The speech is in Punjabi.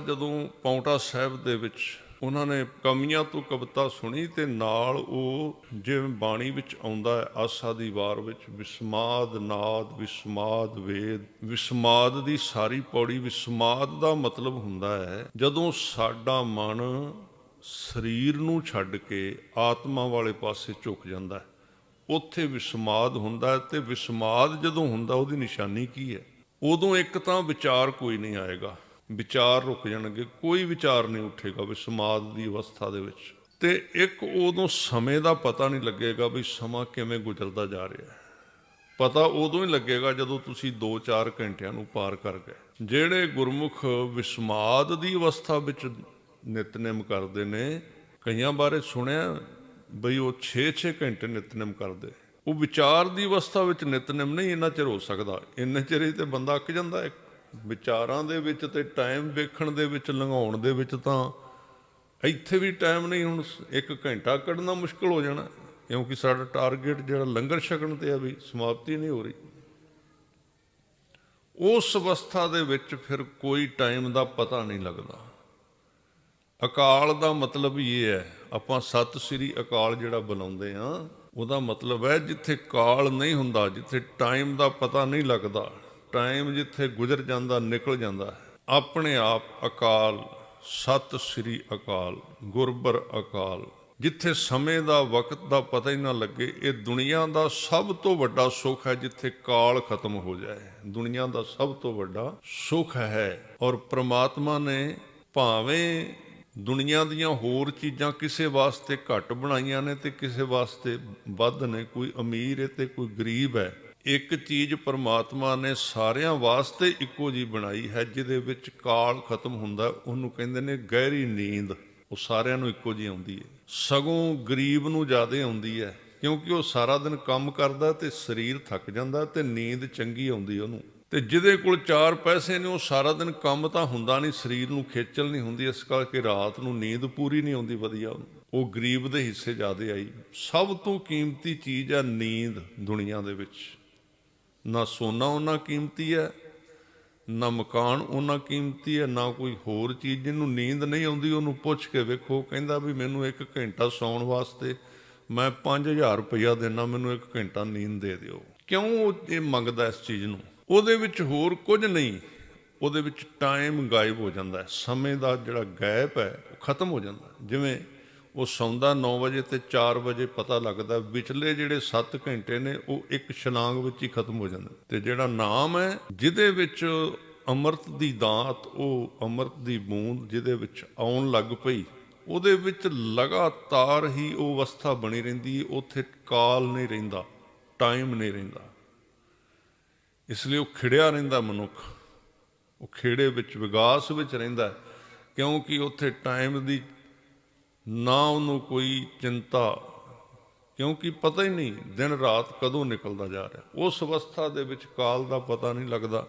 ਜਦੋਂ ਪੌਂਟਾ ਸਾਹਿਬ ਦੇ ਵਿੱਚ ਉਹਨਾਂ ਨੇ ਕਮੀਆਂ ਤੋਂ ਕਵਿਤਾ ਸੁਣੀ ਤੇ ਨਾਲ ਉਹ ਜਿਵੇਂ ਬਾਣੀ ਵਿੱਚ ਆਉਂਦਾ ਹੈ, ਆਸਾ ਦੀ ਵਾਰ ਵਿੱਚ, ਵਿਸਮਾਦ ਨਾਦ, ਵਿਸਮਾਦ ਵੇਦ, ਵਿਸਮਾਦ ਦੀ ਸਾਰੀ ਪੌੜੀ, ਵਿਸਮਾਦ ਦਾ ਮਤਲਬ ਹੁੰਦਾ ਹੈ, ਜਦੋਂ ਸਾਡਾ ਮਨ ਸਰੀਰ ਨੂੰ ਛੱਡ ਕੇ ਆਤਮਾ ਵਾਲੇ ਪਾਸੇ ਝੁਕ ਜਾਂਦਾ ਹੈ, ਉੱਥੇ ਵਿਸਮਾਦ ਹੁੰਦਾ ਹੈ ਤੇ ਵਿਸਮਾਦ ਜਦੋਂ ਹੁੰਦਾ, ਉਹਦੀ ਨਿਸ਼ਾਨੀ ਕੀ ਹੈ? ਉਦੋਂ ਇੱਕ ਤਾਂ ਵਿਚਾਰ ਕੋਈ ਨਹੀਂ ਆਏਗਾ। ਵਿਚਾਰ ਰੁਕ ਜਾਣਗੇ, ਕੋਈ ਵਿਚਾਰ ਨਹੀਂ ਉੱਠੇਗਾ ਵਿਸਮਾਦ ਦੀ ਅਵਸਥਾ ਦੇ ਵਿੱਚ। ਤੇ ਇੱਕ ਉਦੋਂ ਸਮੇਂ ਦਾ ਪਤਾ ਨਹੀਂ ਲੱਗੇਗਾ ਵੀ ਸਮਾਂ ਕਿਵੇਂ ਗੁਜ਼ਰਦਾ ਜਾ ਰਿਹਾ ਹੈ। ਪਤਾ ਉਦੋਂ ਹੀ ਲੱਗੇਗਾ ਜਦੋਂ ਤੁਸੀਂ 2-4 ਘੰਟਿਆਂ ਨੂੰ ਪਾਰ ਕਰ ਗਏ। ਜਿਹੜੇ ਗੁਰਮੁਖ ਵਿਸਮਾਦ ਦੀ ਅਵਸਥਾ ਵਿੱਚ ਨਿਤਨੇਮ ਕਰਦੇ ਨੇ, ਕਈਆਂ ਬਾਰੇ ਸੁਣਿਆ ਬਈ ਉਹ 6-6 ਘੰਟੇ ਨਿਤਨੇਮ ਕਰਦੇ। ਉਹ ਵਿਚਾਰ ਦੀ ਅਵਸਥਾ ਵਿੱਚ ਨਿਤਨੇਮ ਨਹੀਂ, ਇੰਨਾ ਚਿਰ ਹੋ ਸਕਦਾ। ਇੰਨੇ ਚਿਰ ਹੀ ਤੇ ਬੰਦਾ ਅੱਕ ਜਾਂਦਾ ਹੈ। ਵਿਚਾਰਾਂ ਦੇ ਵਿੱਚ ਤੇ ਟਾਈਮ ਵੇਖਣ ਦੇ ਵਿੱਚ, ਲੰਘਾਉਣ ਦੇ ਵਿੱਚ ਤਾਂ ਇੱਥੇ ਵੀ ਟਾਈਮ ਨਹੀਂ, ਹੁਣ ਇੱਕ ਘੰਟਾ ਕੱਢਣਾ ਮੁਸ਼ਕਲ ਹੋ ਜਾਣਾ। ਕਿਉਂਕਿ ਸਾਡਾ ਟਾਰਗੇਟ ਜਿਹੜਾ ਲੰਗਰ ਛਕਣ ਤੇ ਆ ਵੀ ਸਮਾਪਤੀ ਨਹੀਂ ਹੋ ਰਹੀ। ਉਸ ਅਵਸਥਾ ਦੇ ਵਿੱਚ ਫਿਰ ਕੋਈ ਟਾਈਮ ਦਾ ਪਤਾ ਨਹੀਂ ਲੱਗਦਾ। ਅਕਾਲ ਦਾ ਮਤਲਬ ਇਹ ਹੈ, ਆਪਾਂ ਸਤਿ ਸ੍ਰੀ ਅਕਾਲ ਜਿਹੜਾ ਬੁਲਾਉਂਦੇ ਆ ਉਹਦਾ ਮਤਲਬ ਹੈ ਜਿੱਥੇ ਕਾਲ ਨਹੀਂ ਹੁੰਦਾ, ਜਿੱਥੇ ਟਾਈਮ ਦਾ ਪਤਾ ਨਹੀਂ ਲੱਗਦਾ। ਟਾਈਮ ਜਿੱਥੇ ਗੁਜ਼ਰ ਜਾਂਦਾ, ਨਿਕਲ ਜਾਂਦਾ ਹੈ। ਆਪਣੇ ਆਪ ਅਕਾਲ, ਸਤਿ ਸ੍ਰੀ ਅਕਾਲ, ਗੁਰਬਰ ਅਕਾਲ ਜਿੱਥੇ ਸਮੇਂ ਦਾ, ਵਕਤ ਦਾ ਪਤਾ ਹੀ ਨਾ ਲੱਗੇ, ਇਹ ਦੁਨੀਆ ਦਾ ਸਭ ਤੋਂ ਵੱਡਾ ਸੁੱਖ ਹੈ ਜਿੱਥੇ ਕਾਲ ਖਤਮ ਹੋ ਜਾਏ ਦੁਨੀਆ ਦਾ ਸਭ ਤੋਂ ਵੱਡਾ ਸੁੱਖ ਹੈ ਔਰ ਪ੍ਰਮਾਤਮਾ ਨੇ ਭਾਵੇਂ ਦੁਨੀਆ ਦੀਆਂ ਹੋਰ ਚੀਜ਼ਾਂ ਕਿਸੇ ਵਾਸਤੇ ਘੱਟ ਬਣਾਈਆਂ ਨੇ ਤੇ ਕਿਸੇ ਵਾਸਤੇ ਵੱਧ ਨੇ, ਕੋਈ ਅਮੀਰ ਹੈ ਤੇ ਕੋਈ ਗਰੀਬ ਹੈ ਇੱਕ ਚੀਜ਼ ਪਰਮਾਤਮਾ ਨੇ ਸਾਰਿਆਂ ਵਾਸਤੇ ਇੱਕੋ ਜੀ ਬਣਾਈ ਹੈ, ਜਿਹਦੇ ਵਿੱਚ ਕਾਲ ਖਤਮ ਹੁੰਦਾ, ਉਹਨੂੰ ਕਹਿੰਦੇ ਨੇ ਗਹਿਰੀ ਨੀਂਦ। ਉਹ ਸਾਰਿਆਂ ਨੂੰ ਇੱਕੋ ਜੀ ਆਉਂਦੀ ਹੈ। ਸਗੋਂ ਗਰੀਬ ਨੂੰ ਜ਼ਿਆਦਾ ਆਉਂਦੀ ਹੈ, ਕਿਉਂਕਿ ਉਹ ਸਾਰਾ ਦਿਨ ਕੰਮ ਕਰਦਾ ਤੇ ਸਰੀਰ ਥੱਕ ਜਾਂਦਾ ਤੇ ਨੀਂਦ ਚੰਗੀ ਆਉਂਦੀ ਉਹਨੂੰ। ਤੇ ਜਿਹਦੇ ਕੋਲ ਚਾਰ ਪੈਸੇ ਨੇ, ਉਹ ਸਾਰਾ ਦਿਨ ਕੰਮ ਤਾਂ ਹੁੰਦਾ ਨਹੀਂ, ਸਰੀਰ ਨੂੰ ਖੇਚਲ ਨਹੀਂ ਹੁੰਦੀ, ਇਸ ਕਰਕੇ ਰਾਤ ਨੂੰ ਨੀਂਦ ਪੂਰੀ ਨਹੀਂ ਆਉਂਦੀ ਵਧੀਆ ਉਹਨੂੰ। ਉਹ ਗਰੀਬ ਦੇ ਹਿੱਸੇ ਜ਼ਿਆਦਾ ਆਈ। ਸਭ ਤੋਂ ਕੀਮਤੀ ਚੀਜ਼ ਆ ਨੀਂਦ ਦੁਨੀਆ ਦੇ ਵਿੱਚ। ਨਾ ਸੋਨਾ ਉਹਨਾਂ ਕੀਮਤੀ ਹੈ, ਨਾ ਮਕਾਨ ਉਹਨਾਂ ਕੀਮਤੀ ਹੈ, ਨਾ ਕੋਈ ਹੋਰ ਚੀਜ਼ ਜਿਹਨੂੰ ਨੀਂਦ ਨਹੀਂ ਆਉਂਦੀ, ਉਹਨੂੰ ਪੁੱਛ ਕੇ ਵੇਖੋ। ਕਹਿੰਦਾ ਵੀ ਮੈਨੂੰ ਇੱਕ ਘੰਟਾ ਸੌਣ ਵਾਸਤੇ ਮੈਂ 5000 ਰੁਪਇਆ ਦੇਣਾ ਮੈਨੂੰ ਇੱਕ ਘੰਟਾ ਨੀਂਦ ਦੇ ਦਿਓ। ਕਿਉਂ ਉਹ ਇਹ ਮੰਗਦਾ ਇਸ ਚੀਜ਼ ਨੂੰ? ਉਹਦੇ ਵਿੱਚ ਹੋਰ ਕੁਝ ਨਹੀਂ। ਉਹਦੇ ਵਿੱਚ ਟਾਈਮ ਗਾਇਬ ਹੋ ਜਾਂਦਾ ਹੈ। ਸਮੇਂ ਦਾ ਜਿਹੜਾ ਗੈਪ ਹੈ, ਉਹ ਖਤਮ ਹੋ ਜਾਂਦਾ ਜਿਵੇਂ ਉਹ ਸੌਂਦਾ 9 ਵਜੇ ਤੇ 4 ਵਜੇ ਪਤਾ ਲੱਗਦਾ ਵਿਚਲੇ ਜਿਹੜੇ 7 ਘੰਟੇ ਨੇ, ਉਹ ਇੱਕ ਛਲਾਂਗ ਵਿੱਚ ਹੀ ਖਤਮ ਹੋ ਜਾਂਦੇ ਤੇ ਜਿਹੜਾ ਨਾਮ ਹੈ, ਜਿਹਦੇ ਵਿੱਚ ਅੰਮ੍ਰਿਤ ਦੀ ਦਾਤ, ਉਹ ਅੰਮ੍ਰਿਤ ਦੀ ਬੂੰਦ ਜਿਹਦੇ ਵਿੱਚ ਆਉਣ ਲੱਗ ਪਈ, ਉਹਦੇ ਵਿੱਚ ਲਗਾਤਾਰ ਹੀ ਉਹ ਅਵਸਥਾ ਬਣੀ ਰਹਿੰਦੀ ਹੈ। ਉੱਥੇ ਕਾਲ ਨਹੀਂ ਰਹਿੰਦਾ, ਟਾਈਮ ਨਹੀਂ ਰਹਿੰਦਾ। ਇਸ ਲਈ ਉਹ ਖਿੜਿਆ ਰਹਿੰਦਾ ਮਨੁੱਖ। ਉਹ ਖੇੜੇ ਵਿੱਚ, ਵਿਗਾਸ ਵਿੱਚ ਰਹਿੰਦਾ ਕਿਉਂਕਿ ਉੱਥੇ ਟਾਈਮ ਦੀ ਨਾ ਉਹਨੂੰ ਕੋਈ ਚਿੰਤਾ, ਕਿਉਂਕਿ ਪਤਾ ਹੀ ਨਹੀਂ ਦਿਨ ਰਾਤ ਕਦੋਂ ਨਿਕਲਦਾ ਜਾ ਰਿਹਾ। ਉਸ ਅਵਸਥਾ ਦੇ ਵਿੱਚ ਕਾਲ ਦਾ ਪਤਾ ਨਹੀਂ ਲੱਗਦਾ।